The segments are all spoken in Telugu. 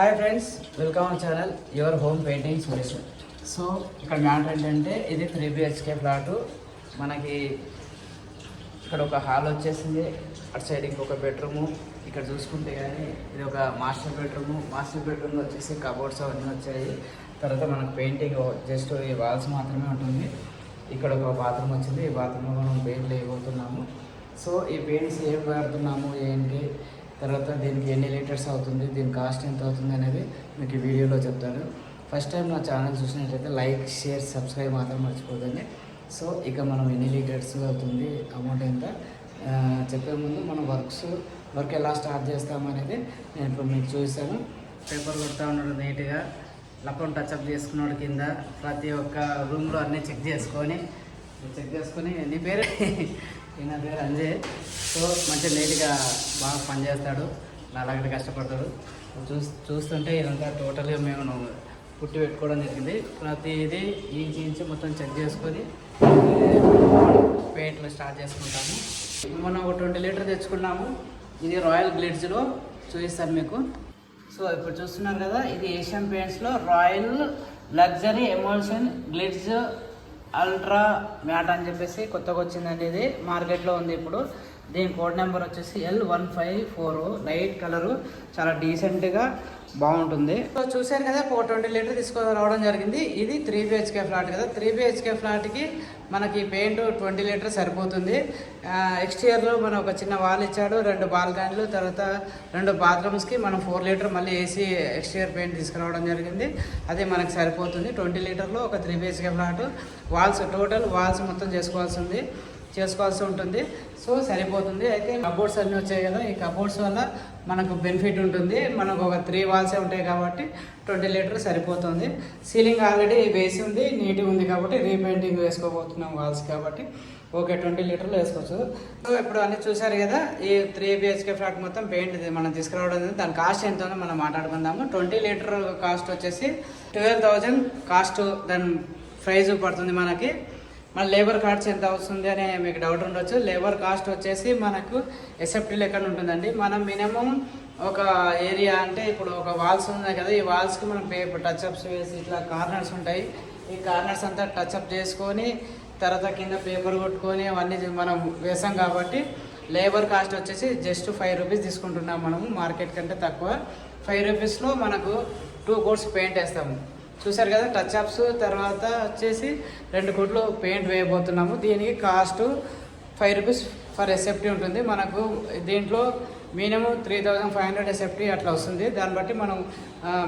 Hi friends welcome our channel your home painting mission so ఇక్కడ మ్యాటర్ ఏంటంటే ఇది త్రీ బిహెచ్కే ఫ్లాటు మనకి ఇక్కడ ఒక హాల్ వచ్చేసింది. అటు సైడ్ ఇంకొక బెడ్రూము ఇక్కడ చూసుకుంటే కానీ ఇది ఒక మాస్టర్ బెడ్రూము మాస్టర్ బెడ్రూమ్లో వచ్చేసి కబోర్డ్స్ అవన్నీ వచ్చాయి. తర్వాత మనకు పెయింటింగ్ జస్ట్ ఈ వాల్స్ మాత్రమే ఉంటుంది. ఇక్కడ ఒక బాత్రూమ్ వచ్చింది. ఈ బాత్రూమ్లో మనం పెయింట్ వేయబోతున్నాము సో ఈ పెయింట్స్ ఏం వాడుతున్నాము ఏంటి? తర్వాత దీనికి ఎన్ని లీటర్స్ అవుతుంది దీని కాస్ట్ ఎంత అవుతుంది అనేది మీకు ఈ వీడియోలో చెప్తాను. ఫస్ట్ టైం నా ఛానల్ చూసినట్లయితే లైక్ షేర్ సబ్స్క్రైబ్ మాత్రం మర్చిపోదండి సో ఇక మనం ఎన్ని లీటర్స్ అవుతుంది అమౌంట్ ఎంత? చెప్పే ముందు మనం వర్క్స్ వర్క్ ఎలా స్టార్ట్ చేస్తామనేది నేను ఇప్పుడు మీకు చూపిస్తాను. పేపర్ కొడతా ఉన్నాడు నీట్గా. లపం టచ్అప్ చేసుకున్నాడు కింద. ప్రతి ఒక్క రూమ్లో అన్నీ చెక్ చేసుకొని చెక్ చేసుకొని నీ పేరు? ఈయన పేరు అంజయ్. సో మంచి నీట్గా బాగా పనిచేస్తాడు. అలాగంటే కష్టపడతాడు. చూస్ చూస్తుంటే ఇదంతా టోటల్గా మేము పుట్టి పెట్టుకోవడం జరిగింది. ప్రతిదీ ఈ ఇంచు మొత్తం చెక్ చేసుకొని పెయింట్లు స్టార్ట్ చేసుకుంటాము. మనం ఒక ట్వంటీ లీటర్ తెచ్చుకున్నాము. ఇది రాయల్ గ్లిడ్స్లో చూపిస్తాను మీకు. సో ఇప్పుడు చూస్తున్నారు కదా ఇది Asian పెయింట్స్లో royal luxury emotion glitz ultra matte అని చెప్పేసి కొత్తగా వచ్చిందండి ఇది. మార్కెట్లో ఉంది ఇప్పుడు. దీని కోడ్ నెంబర్ వచ్చేసి L one five four light colour చాలా డీసెంట్గా బాగుంటుంది. సో చూశారు కదా ఒక ట్వంటీ లీటర్ తీసుకొని రావడం జరిగింది. ఇది త్రీ బిహెచ్కే ఫ్లాట్ కదా. త్రీ బిహెచ్కే ఫ్లాట్కి మనకి పెయింట్ ట్వంటీ లీటర్ సరిపోతుంది. ఎక్స్టీరియర్లో మనం ఒక చిన్న వాల్ ఇచ్చాడు రెండు బాల్కనీలు తర్వాత రెండు బాత్రూమ్స్కి మనం ఫోర్ లీటర్ మళ్ళీ ఏసీ ఎక్స్టీరియర్ పెయింట్ తీసుకురావడం జరిగింది. అది మనకు సరిపోతుంది. ట్వంటీ లీటర్లో ఒక three BHK flat walls total walls మొత్తం చేసుకోవాల్సి ఉంది. చేసుకోవాల్సి ఉంటుంది. సో సరిపోతుంది. అయితే కబోర్డ్స్ అన్నీ వచ్చాయి కదా ఈ కబోర్డ్స్ వల్ల మనకు బెనిఫిట్ ఉంటుంది. మనకు ఒక త్రీ వాల్సే ఉంటాయి కాబట్టి ట్వంటీ లీటర్ సరిపోతుంది. సీలింగ్ ఆల్రెడీ వేసి ఉంది నీట్గా ఉంది కాబట్టి రీపెయింటింగ్ వేసుకోబోతున్నాం వాల్స్ కాబట్టి. ఓకే ట్వంటీ లీటర్లు వేసుకోవచ్చు. సో ఇప్పుడు అన్నీ చూసారు కదా ఈ త్రీ బిహెచ్కే ఫ్లాట్ మొత్తం పెయింట్ మనం తీసుకురావడం దాని కాస్ట్ ఎంత ఉందో మనం మాట్లాడుకుందాము. ట్వంటీ లీటర్ కాస్ట్ వచ్చేసి ట్వెల్వ్ థౌజండ్ కాస్ట్ దాని ప్రైజ్ పడుతుంది మనకి. మన లేబర్ కాస్ట్ ఎంత అవుతుంది అని మీకు డౌట్ ఉండొచ్చు. లేబర్ కాస్ట్ వచ్చేసి మనకు ఎస్ఎఫ్టీ లెక్కన ఉంటుందండి. మనం మినిమం ఒక ఏరియా అంటే ఇప్పుడు ఒక వాల్స్ ఉన్నాయి కదా ఈ వాల్స్కి మనం పేపర్ టచ్అప్స్ వేసి ఇట్లా కార్నర్స్ ఉంటాయి. ఈ కార్నర్స్ అంతా టచ్అప్ చేసుకొని తర్వాత కింద పేపర్ కొట్టుకొని అవన్నీ మనం వేసాం కాబట్టి లేబర్ కాస్ట్ వచ్చేసి జస్ట్ ఫైవ్ రూపీస్ తీసుకుంటున్నాం మనము మార్కెట్ కంటే తక్కువ. ఫైవ్ రూపీస్లో మనకు టూ కోట్స్ పెయింట్ వేస్తాము. చూసారు కదా టచ్ అప్స్ తర్వాత వచ్చేసి రెండు కోట్లు పెయింట్ వేయబోతున్నాము. దీనికి cost five rupees for SFT ఉంటుంది. మనకు దీంట్లో minimum three thousand five hundred SFT అట్లా వస్తుంది. దాన్ని బట్టి మనం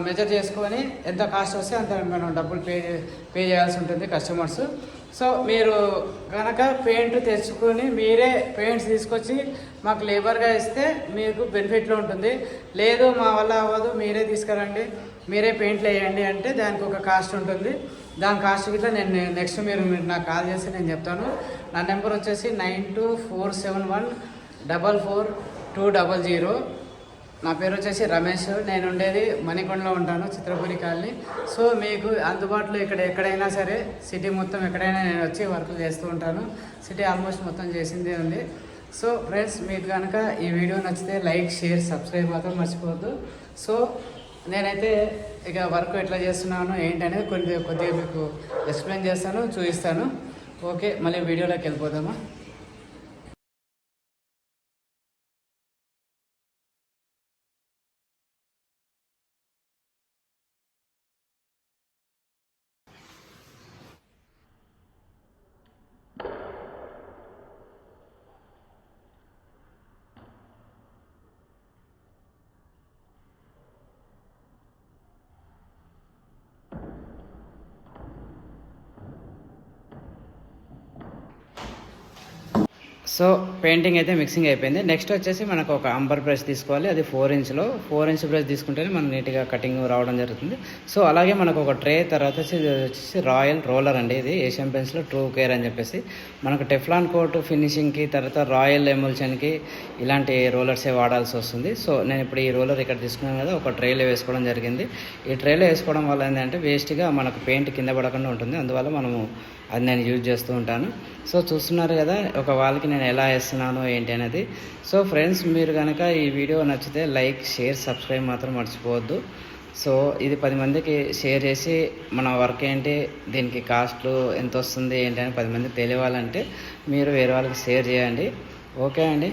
మెజర్ చేసుకొని ఎంత కాస్ట్ వస్తే అంత మనం డబ్బులు పే పే చేయాల్సి ఉంటుంది కస్టమర్స్ సో మీరు కనుక పెయింట్ తెచ్చుకొని మీరే పెయింట్స్ తీసుకొచ్చి మాకు లేబర్గా ఇస్తే మీకు బెనిఫిట్లో ఉంటుంది. లేదు మా వల్ల అవ్వదు మీరే తీసుకురండి మీరే పెయింట్లు వేయండి అంటే దానికి ఒక కాస్ట్ ఉంటుంది. దాని కాస్ట్ గిట్లా నేను నెక్స్ట్ మీరు మీరు నాకు కాల్ చేసి నేను చెప్తాను. నా నెంబర్ వచ్చేసి nine two four seven one double four two double zero నా పేరు వచ్చేసి రమేష్ నేను ఉండేది మణికొండలో ఉంటాను చిత్రపురి కాలనీ. సో మీకు అందుబాటులో ఇక్కడ ఎక్కడైనా సరే సిటీ మొత్తం ఎక్కడైనా నేను వచ్చి వర్క్ చేస్తూ ఉంటాను. సిటీ ఆల్మోస్ట్ మొత్తం చేసిందే ఉంది. సో ఫ్రెండ్స్ మీకు కనుక ఈ వీడియో నచ్చితే లైక్ షేర్ సబ్స్క్రైబ్ మాత్రం మర్చిపోవద్దు. సో నేనైతే ఇక వర్క్ ఎట్లా చేస్తున్నాను ఏంటి కొద్దిగా కొద్దిగా మీకు ఎక్స్ప్లెయిన్ చేస్తాను చూపిస్తాను. ఓకే మళ్ళీ వీడియోలోకి వెళ్ళిపోదామా? సో పెయింటింగ్ అయితే మిక్సింగ్ అయిపోయింది. నెక్స్ట్ వచ్చేసి మనకు ఒక అంబర్ బ్రష్ తీసుకోవాలి. అది ఫోర్ ఇంచ్లో. ఫోర్ ఇంచ్ బ్రష్ తీసుకుంటేనే మనం నీట్గా కటింగ్ రావడం జరుగుతుంది. సో అలాగే మనకు ఒక ట్రే తర్వాత వచ్చి వచ్చేసి రాయల్ రోలర్ అండి ఇది. ఏషియన్ పెన్స్లో ట్రూ కేర్ అని చెప్పేసి. మనకు టెఫ్లాన్ కోట్ ఫినిషింగ్కి తర్వాత రాయల్ ఎమల్షన్కి ఇలాంటి రోలర్సే వాడాల్సి వస్తుంది. సో నేను ఇప్పుడు ఈ రోలర్ ఇక్కడ తీసుకున్నాను కదా ఒక ట్రేలో వేసుకోవడం జరిగింది. ఈ ట్రేలో వేసుకోవడం వల్ల ఏంటంటే వేస్ట్గా మనకు పెయింట్ కింద పడకుండా ఉంటుంది. అందువల్ల మనము అది నేను యూజ్ చేస్తూ ఉంటాను. సో చూస్తున్నారు కదా ఒక వాళ్ళకి నేను ఎలా వేస్తున్నాను ఏంటి అనేది. సో ఫ్రెండ్స్ మీరు కనుక ఈ వీడియో నచ్చితే లైక్ షేర్ సబ్స్క్రైబ్ మాత్రం మర్చిపోవద్దు. సో ఇది పది మందికి షేర్ చేసి మన వర్క్ ఏంటి దీనికి కాస్ట్లు ఎంత వస్తుంది ఏంటి అని పది మందికి తెలియాలంటే మీరు వేరే వాళ్ళకి షేర్ చేయండి. ఓకే అండి.